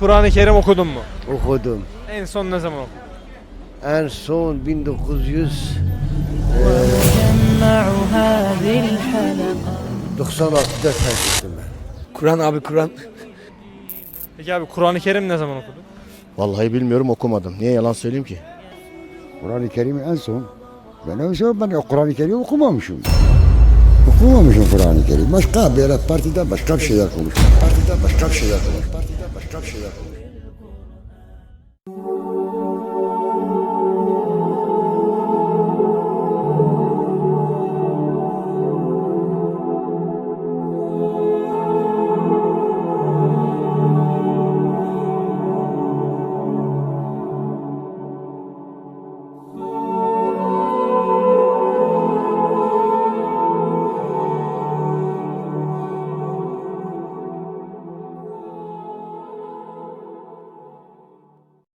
Kur'an-ı Kerim okudun mu? Okudum. En son ne zaman okudun? En son 1900 96'da terk ben. Kur'an abi Kur'an. Peki abi Kur'an-ı Kerim ne zaman okudun? Vallahi bilmiyorum okumadım. Niye yalan söyleyeyim ki? Kur'an-ı Kerim'i en son. Ben en son şey, ben Kur'an-ı Kerim okumamışım. Okumamız mı Kur'an-ı Kerim? Başka bir yere partiden başka bir şeyler konuşmak. Partiden başka